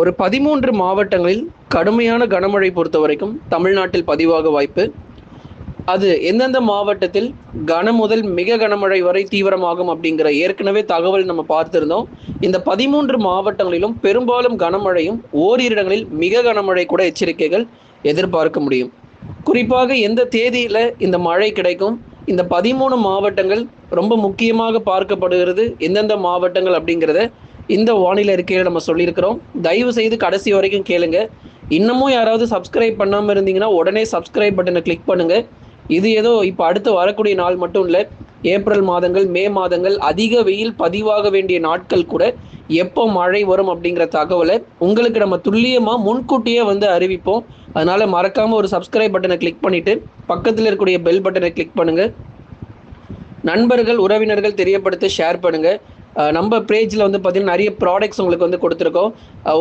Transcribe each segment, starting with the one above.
ஒரு பதிமூன்று மாவட்டங்களில் கடுமையான கனமழை பொறுத்த வரைக்கும் தமிழ்நாட்டில் பதிவாக வாய்ப்பு. அது எந்தெந்த மாவட்டத்தில் கன முதல் மிக கனமழை வரை தீவிரமாகும் அப்படிங்கிற ஏற்கனவே தகவல் நம்ம பார்த்திருந்தோம். இந்த பதிமூன்று மாவட்டங்களிலும் பெரும்பாலும் கனமழையும் ஓரிரு இடங்களில் மிக கனமழை கூட எச்சரிக்கைகள் எதிர்பார்க்க முடியும். குறிப்பாக எந்த தேதியில இந்த மழை கிடைக்கும்? இந்த பதிமூணு மாவட்டங்கள் ரொம்ப முக்கியமாக பார்க்கப்படுகிறது எந்தெந்த மாவட்டங்கள் அப்படிங்கிறத இந்த வானிலை இருக்கையில் நம்ம சொல்லியிருக்கிறோம். தயவு செய்து கடைசி வரைக்கும் கேளுங்க. இன்னமும் யாராவது சப்ஸ்கிரைப் பண்ணாமல் இருந்தீங்கன்னா உடனே சப்ஸ்கிரைப் பட்டனை கிளிக் பண்ணுங்க. இது ஏதோ இப்போ அடுத்து வரக்கூடிய நாள் மட்டும் இல்லை ஏப்ரல் மாதங்கள் மே மாதங்கள் அதிக வெயில் பதிவாக வேண்டிய நாட்கள் கூட எப்போ மழை வரும் அப்படிங்கிற தகவலை உங்களுக்கு நம்ம துல்லியமாக முன்கூட்டியே வந்து அறிவிப்போம். அதனால மறக்காம ஒரு சப்ஸ்கிரைப் பட்டனை கிளிக் பண்ணிட்டு பக்கத்தில் இருக்கக்கூடிய பெல் பட்டனை கிளிக் பண்ணுங்க. நண்பர்கள் உறவினர்கள் தெரியப்படுத்த ஷேர் பண்ணுங்க. நம்ம பேஜில் வந்து பார்த்தீங்கன்னா நிறைய ப்ராடக்ட்ஸ் உங்களுக்கு வந்து கொடுத்துருக்கோம்.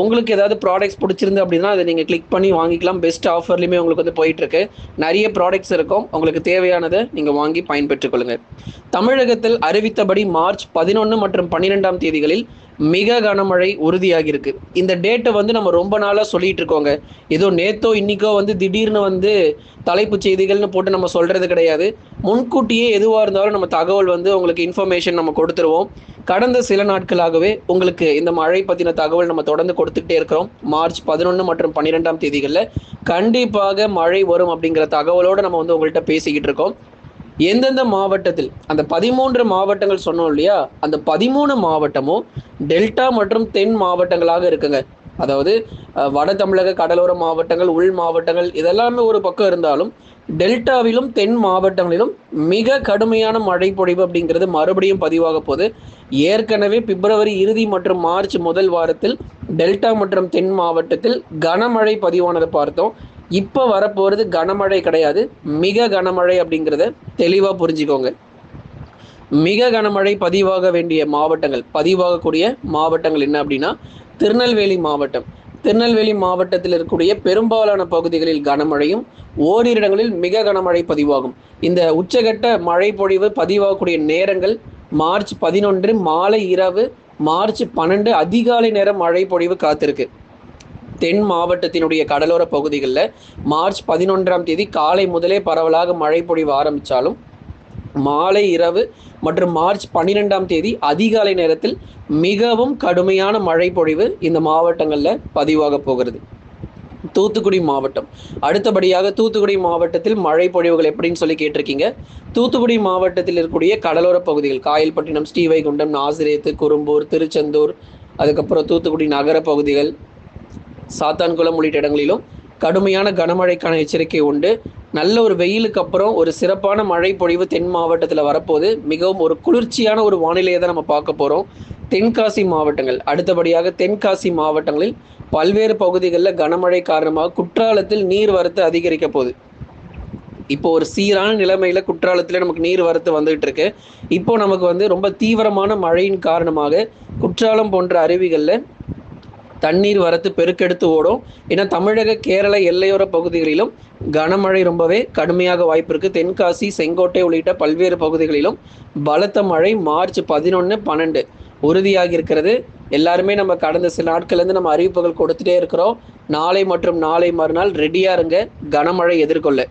உங்களுக்கு ஏதாவது ப்ராடக்ட்ஸ் பிடிச்சிருந்து அப்படின்னா அதை நீங்கள் கிளிக் பண்ணி வாங்கிக்கலாம். பெஸ்ட் ஆஃபர்லையுமே உங்களுக்கு வந்து போயிட்டுருக்கு. நிறைய ப்ராடக்ட்ஸ் இருக்கும். உங்களுக்கு தேவையானதை நீங்கள் வாங்கி பயன்பெற்றுக்கொள்ளுங்க தமிழகத்தில் அறிவித்தபடி மார்ச் பதினொன்று மற்றும் பன்னிரெண்டாம் தேதிகளில் மிக கனமழை உறுதியாகி இருக்கு இந்த டேட்டை வந்து நம்ம ரொம்ப நாளாக சொல்லிட்டு இருக்கோங்க. ஏதோ நேத்தோ இன்னைக்கோ வந்து திடீர்னு வந்து தலைப்புச் செய்திகள்னு போட்டு நம்ம சொல்றது கிடையாது. முன்கூட்டியே எதுவாக இருந்தாலும் நம்ம தகவல் வந்து உங்களுக்கு இன்ஃபர்மேஷன் நம்ம கொடுத்துருவோம். கடந்த சில நாட்களாகவே உங்களுக்கு இந்த மழை பற்றின தகவல் நம்ம தொடர்ந்து கொடுத்துக்கிட்டே இருக்கிறோம். மார்ச் பதினொன்று மற்றும் பன்னிரெண்டாம் தேதிகளில் கண்டிப்பாக மழை வரும் அப்படிங்கிற தகவலோடு நம்ம வந்து உங்கள்கிட்ட பேசிக்கிட்டு இருக்கோம். எந்தெந்த மாவட்டத்தில் அந்த பதிமூன்று மாவட்டங்கள் சொன்னோம் இல்லையா? அந்த பதிமூணு மாவட்டமும் டெல்டா மற்றும் தென் மாவட்டங்களாக இருக்குங்க. அதாவது வட தமிழக கடலோர மாவட்டங்கள் உள் மாவட்டங்கள் இதெல்லாமே ஒரு பக்கம் இருந்தாலும் டெல்டாவிலும் தென் மாவட்டங்களிலும் மிக கடுமையான மழை பொழிவு அப்படிங்கிறது மறுபடியும் பதிவாக போகுது ஏற்கனவே பிப்ரவரி இறுதி மற்றும் மார்ச் முதல் வாரத்தில் டெல்டா மற்றும் தென் மாவட்டத்தில் கனமழை பதிவானதை பார்த்தோம். இப்போ வரப்போகிறது கனமழை கிடையாது. மிக கனமழை அப்படிங்கிறத தெளிவாக புரிஞ்சுக்கோங்க. மிக கனமழை பதிவாக வேண்டிய மாவட்டங்கள் பதிவாகக்கூடிய மாவட்டங்கள் என்ன அப்படின்னா திருநெல்வேலி மாவட்டம். திருநெல்வேலி மாவட்டத்தில் இருக்கக்கூடிய பெரும்பாலான பகுதிகளில் கனமழையும் ஓரிரு இடங்களில் மிக கனமழை பதிவாகும். இந்த உச்சகட்ட மழை பொழிவு பதிவாகக்கூடிய நேரங்கள் மார்ச் பதினொன்று மாலை இரவு மார்ச் பன்னெண்டு அதிகாலை நேரம் மழை பொழிவு காத்திருக்கு. தென் மாவட்டத்தினுடைய கடலோர பகுதிகளில் மார்ச் பதினொன்றாம் தேதி காலை முதலே பரவலாக மழை பொழிவு ஆரம்பித்தாலும் மாலை இரவு மற்றும் மார்ச் பன்னிரெண்டாம் தேதி அதிகாலை நேரத்தில் மிகவும் கடுமையான மழை பொழிவு இந்த மாவட்டங்களில் பதிவாக போகிறது. தூத்துக்குடி மாவட்டம். அடுத்தபடியாக தூத்துக்குடி மாவட்டத்தில் மழை பொழிவுகள் எப்படின்னு சொல்லி கேட்டிருக்கீங்க. தூத்துக்குடி மாவட்டத்தில் இருக்கக்கூடிய கடலோர பகுதிகள் காயல்பட்டினம் ஸ்ரீவைகுண்டம் நாசிரேத்து குறும்பூர் திருச்செந்தூர் அதுக்கப்புறம் தூத்துக்குடி நகர பகுதிகள் சாத்தான்குளம் உள்ளிட்ட இடங்களிலும் கடுமையான கனமழைக்கான எச்சரிக்கை உண்டு. நல்ல ஒரு வெயிலுக்கு அப்புறம் ஒரு சிறப்பான மழை பொழிவு தென் மாவட்டத்தில் வரப்போது மிகவும் ஒரு குளிர்ச்சியான ஒரு வானிலையை தான் நம்ம பார்க்க போகிறோம் தென்காசி மாவட்டங்கள் அடுத்தபடியாக தென்காசி மாவட்டங்களில் பல்வேறு பகுதிகளில் கனமழை காரணமாக குற்றாலத்தில் நீர் வரத்து அதிகரிக்க போகுது. இப்போ ஒரு சீரான நிலைமையில குற்றாலத்துல நமக்கு நீர் வரத்து வந்துகிட்டு இருக்கு. இப்போ நமக்கு வந்து ரொம்ப தீவிரமான மழையின் காரணமாக குற்றாலம் போன்ற அருவிகளில் தண்ணீர் வரத்து பெருக்கெடுத்து ஓடும். ஏன்னா தமிழக கேரள எல்லையோர பகுதிகளிலும் கனமழை ரொம்பவே கடுமையாக வாய்ப்பு இருக்கு. தென்காசி செங்கோட்டை உள்ளிட்ட பல்வேறு பகுதிகளிலும் பலத்த மழை மார்ச் பதினொன்று பன்னெண்டு உறுதியாகி இருக்கிறது. எல்லாருமே நம்ம கடந்த சில நாட்கள்லேருந்து நம்ம அறிவிப்புகள் கொடுத்துட்டே இருக்கிறோம். நாளை மற்றும் நாளை மறுநாள் ரெடியா இருங்க. கனமழை எதிர்கொள்ள.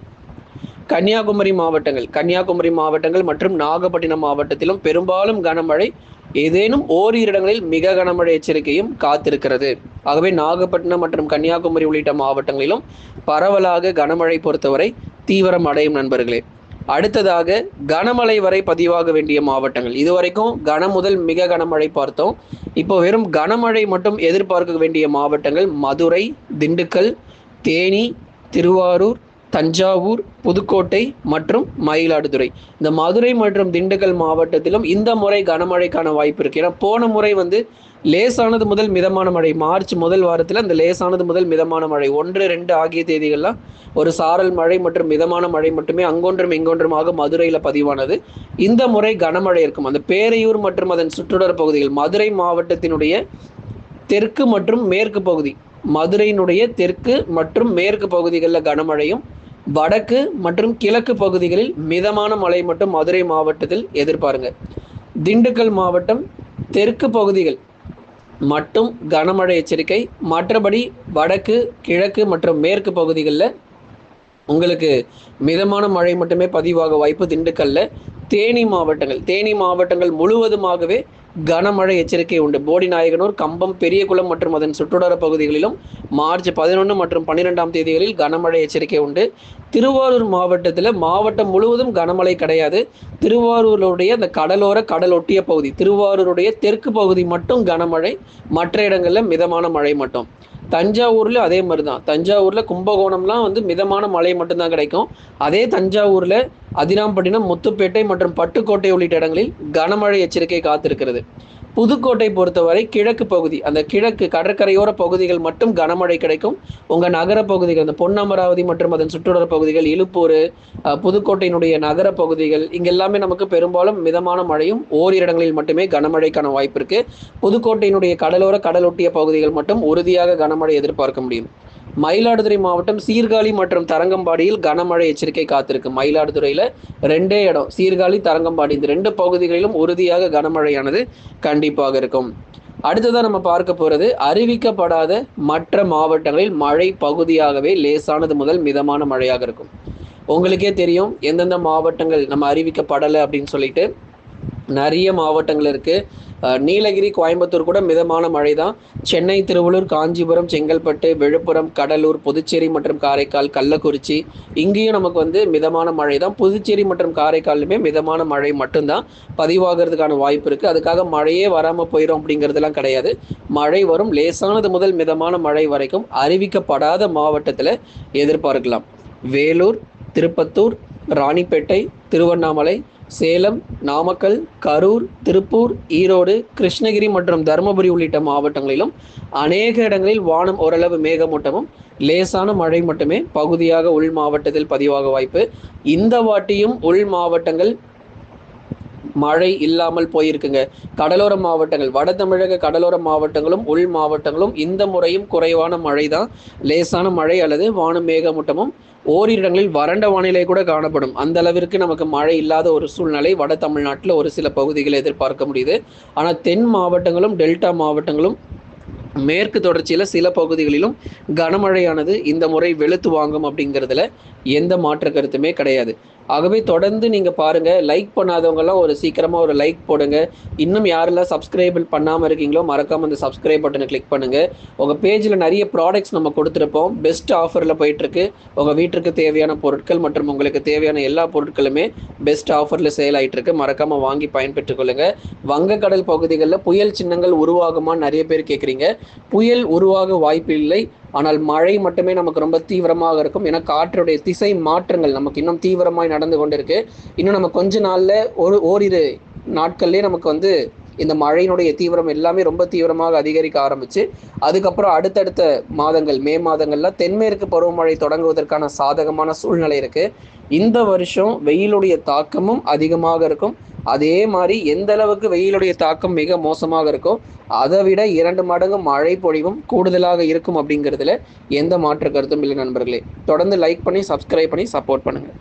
கன்னியாகுமரி மாவட்டங்கள் கன்னியாகுமரி மாவட்டங்கள் மற்றும் நாகப்பட்டினம் மாவட்டத்திலும் பெரும்பாலும் கனமழை ஏதேனும் ஓரிரு இடங்களில் மிக கனமழை எச்சரிக்கையும் காத்திருக்கிறது. ஆகவே நாகப்பட்டினம் மற்றும் கன்னியாகுமரி உள்ளிட்ட மாவட்டங்களிலும் பரவலாக கனமழை பொறுத்தவரை தீவிரம் அடையும் நண்பர்களே. அடுத்ததாக கனமழை வரை பதிவாக வேண்டிய மாவட்டங்கள். இதுவரைக்கும் கன முதல் மிக கனமழை பார்த்தோம். இப்போ வெறும் கனமழை மட்டும் எதிர்பார்க்க வேண்டிய மாவட்டங்கள் மதுரை திண்டுக்கல் தேனி திருவாரூர் தஞ்சாவூர் புதுக்கோட்டை மற்றும் மயிலாடுதுறை. இந்த மதுரை மற்றும் திண்டுக்கல் மாவட்டத்திலும் இந்த முறை கனமழைக்கான வாய்ப்பு இருக்கு. ஏன்னா போன முறை வந்து லேசானது முதல் மிதமான மழை. மார்ச் முதல் வாரத்தில் அந்த லேசானது முதல் மிதமான மழை. ஒன்று ரெண்டு ஆகிய தேதிகள்லாம் ஒரு சாரல் மழை மற்றும் மிதமான மழை மட்டுமே அங்கொன்றும் இங்கொன்றுமாக மதுரையில் பதிவானது. இந்த முறை கனமழை இருக்கும். அந்த பேரையூர் மற்றும் அதன் சுற்றுடர் பகுதிகள் மதுரை மாவட்டத்தினுடைய தெற்கு மற்றும் மேற்கு பகுதி. மதுரையினுடைய தெற்கு மற்றும் மேற்கு பகுதிகளில் கனமழையும் வடக்கு மற்றும் கிழக்கு பகுதிகளில் மிதமான மழை மட்டும் மதுரை மாவட்டத்தில் எதிர்பாருங்க. திண்டுக்கல் மாவட்டம் தெற்கு பகுதிகள் மட்டும் கனமழை எச்சரிக்கை. மற்றபடி வடக்கு கிழக்கு மற்றும் மேற்கு பகுதிகளில் உங்களுக்கு மிதமான மழை மட்டுமே பதிவாக வாய்ப்பு திண்டுக்கல்ல. தேனி மாவட்டங்கள் தேனி மாவட்டங்கள் முழுவதுமாகவே கனமழை எச்சரிக்கை உண்டு. போடி நாயகனூர் கம்பம் பெரியகுளம் மற்றும் அதன் சுற்றுடர பகுதிகளிலும் மார்ச் பதினொன்று மற்றும் பன்னிரெண்டாம் தேதிகளில் கனமழை எச்சரிக்கை உண்டு. திருவாரூர் மாவட்டத்தில் மாவட்டம் முழுவதும் கனமழை கிடையாது. திருவாரூருடைய அந்த கடலோர கடல் ஒட்டிய பகுதி திருவாரூருடைய தெற்கு பகுதி மட்டும் கனமழை. மற்ற இடங்களில் மிதமான மழை மட்டும். தஞ்சாவூர்ல அதே மாதிரி தான் தஞ்சாவூர்ல கும்பகோணம்லாம் வந்து மிதமான மழை மட்டும்தான் கிடைக்கும். அதே தஞ்சாவூர்ல அதிராம்பட்டினம் முத்துப்பேட்டை மற்றும் பட்டுக்கோட்டை உள்ளிட்ட இடங்களில் கனமழை எச்சரிக்கை காத்திருக்கிறது. புதுக்கோட்டை பொறுத்தவரை கிழக்கு பகுதி அந்த கிழக்கு கடற்கரையோர பகுதிகள் மட்டும் கனமழை கிடைக்கும். உங்கள் நகர பகுதிகள் அந்த பொன்னமராவதி மற்றும் அதன் சுற்றுலா பகுதிகள் இழுப்பூர் புதுக்கோட்டையினுடைய நகர பகுதிகள் இங்க எல்லாமே நமக்கு பெரும்பாலும் மிதமான மழையும் ஓரிரு இடங்களில் மட்டுமே கனமழைக்கான வாய்ப்பு இருக்குது புதுக்கோட்டையினுடைய கடலோர கடலொட்டிய பகுதிகள் மட்டும் உறுதியாக கனமழை எதிர்பார்க்க முடியும். மயிலாடுதுறை மாவட்டம் சீர்காழி மற்றும் தரங்கம்பாடியில் கனமழை எச்சரிக்கை காத்திருக்கு. மயிலாடுதுறையில ரெண்டே இடம் சீர்காழி தரங்கம்பாடி. இந்த ரெண்டு பகுதிகளிலும் உறுதியாக கனமழையானது கண்டிப்பாக இருக்கும். அடுத்ததான் நம்ம பார்க்க போறது அறிவிக்கப்படாத மற்ற மாவட்டங்களில் மழை பகுதியாகவே லேசானது முதல் மிதமான மழையாக இருக்கும். உங்களுக்கே தெரியும் எந்தெந்த மாவட்டங்கள் நம்ம அறிவிக்கப்படலை அப்படின்னு சொல்லிட்டு. நிறைய மாவட்டங்கள் இருக்குது நீலகிரி கோயம்புத்தூர் கூட மிதமான மழை தான் சென்னை திருவள்ளூர் காஞ்சிபுரம் செங்கல்பட்டு விழுப்புரம் கடலூர் புதுச்சேரி மற்றும் காரைக்கால் கள்ளக்குறிச்சி. இங்கேயும் நமக்கு வந்து மிதமான மழை தான் புதுச்சேரி மற்றும் காரைக்காலுமே மிதமான மழை மட்டும்தான் பதிவாகிறதுக்கான வாய்ப்பு இருக்குது அதுக்காக மழையே வராமல் போயிடும் அப்படிங்கிறதுலாம் கிடையாது. மழை வரும். லேசானது முதல் மிதமான மழை வரைக்கும் அறிவிக்கப்படாத மாவட்டத்தில் எதிர்பார்க்கலாம். வேலூர் திருப்பத்தூர் ராணிப்பேட்டை திருவண்ணாமலை சேலம் நாமக்கல் கரூர் திருப்பூர் ஈரோடு கிருஷ்ணகிரி மற்றும் தருமபுரி உள்ளிட்ட மாவட்டங்களிலும் அநேக இடங்களில் வானம் ஓரளவு மேகமூட்டமும் லேசான மழை மட்டுமே பகுதியாக உள் மாவட்டத்தில் பதிவாக வாய்ப்பு. இந்த வாட்டியும் உள் மாவட்டங்கள் மழை இல்லாமல் போயிருக்குங்க. கடலோர மாவட்டங்கள் வட தமிழக கடலோர மாவட்டங்களும் உள் மாவட்டங்களும் இந்த முறையும் குறைவான மழை தான் லேசான மழை அல்லது வானம் மேகமூட்டமும் ஓரிரு இடங்களில் வறண்ட வானிலை கூட காணப்படும். அந்த அளவிற்கு நமக்கு மழை இல்லாத ஒரு சூழ்நிலை வட தமிழ்நாட்டில் ஒரு சில பகுதிகளை எதிர்பார்க்க முடியுது. ஆனால் தென் மாவட்டங்களும் டெல்டா மாவட்டங்களும் மேற்கு தொடர்ச்சியில் சில பகுதிகளிலும் கனமழையானது இந்த முறை வெளுத்து வாங்கும் அப்படிங்கிறதுல எந்த மாற்று கருத்துமே கிடையாது. ஆகவே தொடர்ந்து நீங்கள் பாருங்கள் லைக் பண்ணாதவங்கெல்லாம் ஒரு சீக்கிரமாக ஒரு லைக் போடுங்க. இன்னும் யாரெல்லாம் சப்ஸ்கிரைபிள் பண்ணாமல் இருக்கீங்களோ மறக்காமல் அந்த சப்ஸ்கிரைப் பட்டனை கிளிக் பண்ணுங்கள் உங்கள் பேஜில் நிறைய ப்ராடக்ட்ஸ் நம்ம கொடுத்துருப்போம். பெஸ்ட் ஆஃபரில் போயிட்டுருக்கு. உங்கள் வீட்டிற்கு தேவையான பொருட்கள் மற்றும் உங்களுக்கு தேவையான எல்லா பொருட்களுமே பெஸ்ட் ஆஃபரில் சேல் ஆகிட்டு இருக்கு மறக்காமல் வாங்கி பயன்பெற்றுக் கொள்ளுங்கள் வங்கக்கடல் பகுதிகளில் புயல் சின்னங்கள் உருவாகுமான்னு நிறைய பேர் கேட்குறீங்க புயல் உருவாக வாய்ப்பு இல்லை ஆனால் மழை மட்டுமே நமக்கு ரொம்ப தீவிரமாக இருக்கும். ஏன்னா காற்றுடைய திசை மாற்றங்கள் நமக்கு இன்னும் தீவிரமாய் நடந்து கொண்டிருக்கு. இன்னும் நம்ம கொஞ்ச நாளில் ஒரு ஓரிரு நாட்கள்லேயே நமக்கு வந்து இந்த மழையினுடைய தீவிரம் எல்லாமே ரொம்ப தீவிரமாக அதிகரிக்க ஆரம்பிச்சு அதுக்கப்புறம் அடுத்தடுத்த மாதங்கள் மே மாதங்கள்ல தென்மேற்கு பருவமழை தொடங்குவதற்கான சாதகமான சூழ்நிலை இருக்கு. இந்த வருஷம் வெயிலுடைய தாக்கமும் அதிகமாக இருக்கும். அதே மாதிரி எந்த அளவுக்கு வெயிலுடைய தாக்கம் மிக மோசமாக இருக்கும் அதை விட இரண்டு மடங்கு மழை பொழிவும் கூடுதலாக இருக்கும் அப்படிங்கிறதுல எந்த மாற்று கருத்தும் இல்லை நண்பர்களே. தொடர்ந்து லைக் பண்ணி சப்ஸ்கிரைப் பண்ணி சப்போர்ட் பண்ணுங்கள்